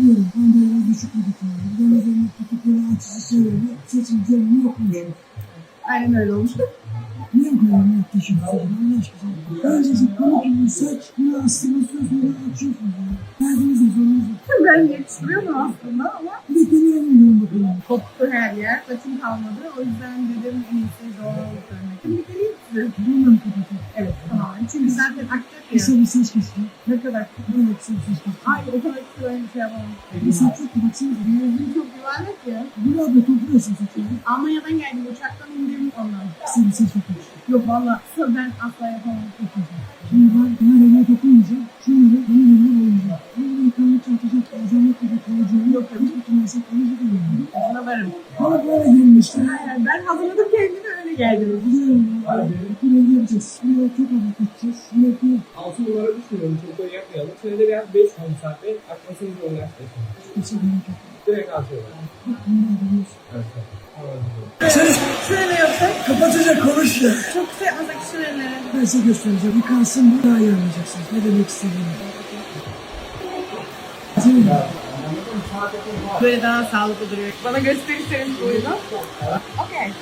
biliyorum. Ben de biraz düşük bir dikiyorum. Ben üzerine böyle açıcı şeyleri saçın üzerine yokmuş. Aynen öyle olmuş. Niye bu kadar net teşekkür ederim Allah aşkına? Öncesi pamuk gibi saç, bunu astırmasyon sonra açıyorsunuz. Derdiniz ne sorunuz yok. Ben yetiştiriyordum aslında ama Bir de deneyelim bakalım. koptu her yer. Saçım kalmadı. O yüzden dedim en iyisi doğal görmek. Şimdi geleyim size. Evet tamam. Zaten akacak ya. Kısa bir keseceğim. Ne kadar? Böyle kısa bir saç keseceğim. Ay o kadar ben bir şey yapamam. Bir yok ki baksanıza. Yüzüm çok yuvarlak ya. Bir abla topluyorsun saçını. Almanya'dan geldim. Uçaktan indim ondan. Kısa bir saç yapıyorsun. Yok valla ben asla yapamam. Şimdi ben buna rengine dokunmayacağım. Şunları benim rengine boyayacağım. Bunları yıkanmak atacak. Özellik gibi kalacağım. Yok yok. Hiç değil. Ona varım. Bana böyle gelmişti. Yani ben hazırladım kendimi öyle geldim. Güzel oldu. Bu rengi yapacağız. Buraya çok hafif gideceğiz. Buraya bir 6 numara düşünüyorum çok da yapmayalım. Şöyle de biraz 5 mesafe akmasını zorlaştırsın. geçe renk yapalım. Direkt atıyorlar. Evet. Sen Şöyle yapsak kapatacak konuş ya. çok şey azak şöyle. Ben size göstereceğim. Yıkansın bu daha iyi anlayacaksınız. Ne demek istediğimi. Senin Böyle daha sağlıklı duruyor. Bana gösterirseniz buyurun. Okey.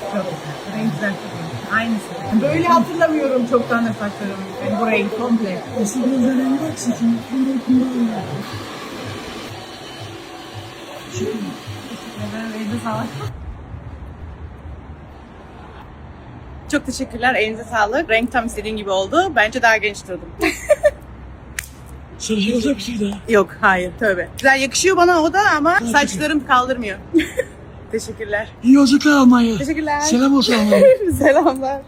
Çok güzel. Renk güzel. Aynısı. Böyle hatırlamıyorum çoktan da saçlarım. Yani bu renk komple. eski gözler rengi bak saçın. Burada kumral var. Ben elinize sağlık. Çok teşekkürler. Elinize sağlık. Renk tam istediğin gibi oldu. Bence daha genç durdum. Sarıcı olacak bir şey daha. Yok, hayır. Tövbe. Güzel yakışıyor bana o da ama saçlarım kaldırmıyor. teşekkürler. İyi yolculuklar Almanya. Teşekkürler. Selam olsun Almanya. Selamlar.